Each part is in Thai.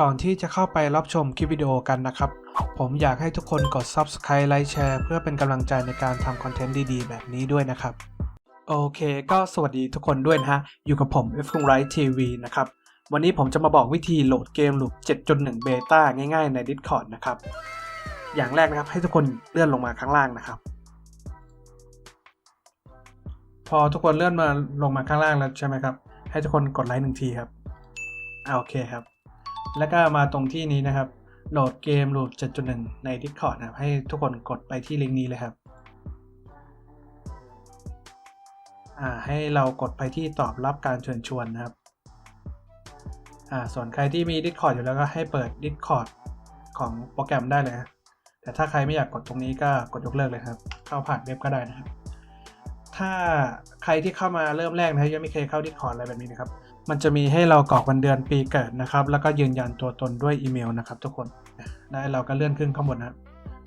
ก่อนที่จะเข้าไปรับชมคลิปวิดีโอกันนะครับ ผมอยากให้ทุกคนกด Subscribe ไลค์แชร์เพื่อเป็นกำลังใจในการทำคอนเทนต์ดีๆ แบบนี้ด้วยนะครับ โอเค ก็สวัสดีทุกคนด้วยนะฮะ อยู่กับผม f 1 r i g h t TV นะครับ วันนี้ผมจะมาบอกวิธีโหลดเกม Loop 7.1 Beta ง่ายๆใน Discord นะครับ อย่างแรกนะครับให้ทุกคนเลื่อนลงมาข้างล่างนะครับ พอทุกคนเลื่อนมาลงมาข้างล่างแล้วใช่ไหมครับ ให้ทุกคนกดไลค์หนึ่งทีครับโอเคครับ แล้วก็มาตรงที่นี้นะครับ โหลดเกม Loop 7.1 ใน Discord นะครับ ให้ทุกคนกดไปที่ลิงก์นี้เลยครับ อ่า ให้เรากดไปที่ตอบรับการเชิญชวนนะครับ อ่า ส่วนใครที่มี Discord อยู่แล้วก็ให้เปิด Discord ของโปรแกรมได้เลยนะแต่ถ้าใครไม่อยากกดตรงนี้ก็กดยกเลิกเลยครับ เข้าผ่านเว็บก็ได้นะครับ ถ้าใครที่เข้ามาเริ่มแรกนะยังไม่เคยเข้า Discord อะไรแบบนี้นะครับ มันจะมีให้เรากรอกวันเดือนปีเกิดนะครับ แล้วก็ยืนยันตัวตนด้วยอีเมลนะครับ ทุกคนได้เราก็เลื่อนขึ้นข้างบนนะ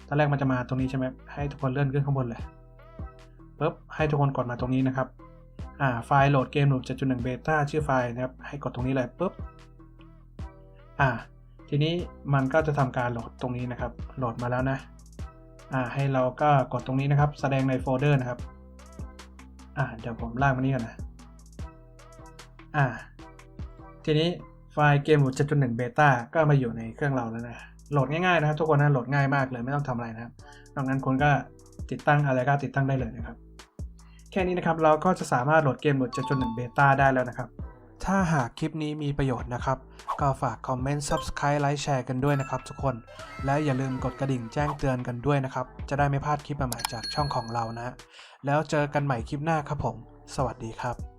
ตอนแรกมันจะมาตรงนี้ใช่ไหมให้ทุกคนเลื่อนขึ้นข้างบนเลยปุ๊บให้ทุกคนกดมาตรงนี้นะครับอ่าไฟล์โหลดเกม Loop 7.1 Beta ชื่อไฟล์นะครับ ให้กดตรงนี้เลยปุ๊บอ่า ทีนี้มันก็จะทำการโหลดตรงนี้นะครับ โหลดมาแล้วนะอ่าให้เราก็กดตรงนี้นะครับ แสดงในโฟลเดอร์นะครับอ่าเดี๋ยวผมลากมานี่ก่อนนะ อ่า ทีนี้ไฟล์เกม Loop 7.1 Beta ก็มาอยู่ในเครื่องเราแล้วนะ โหลดง่ายๆนะครับทุกคนนะโหลดง่ายมากเลยไม่ต้องทำอะไรนะครับนอกนั้นคุณก็ติดตั้งอะไรก็ติดตั้งได้เลยนะครับ แค่นี้นะครับเราก็จะสามารถโหลดเกมโหลด7.1 Beta ได้แล้วนะครับ ถ้าหากคลิปนี้มีประโยชน์นะครับ ก็ฝากคอมเมนต์ Subscribe ไลค์แชร์กันด้วยนะครับทุกคน และอย่าลืมกดกระดิ่งแจ้งเตือนกันด้วยนะครับ จะได้ไม่พลาดคลิปใหม่ๆจากช่องของเรานะ แล้วเจอกันใหม่คลิปหน้าครับผม สวัสดีครับ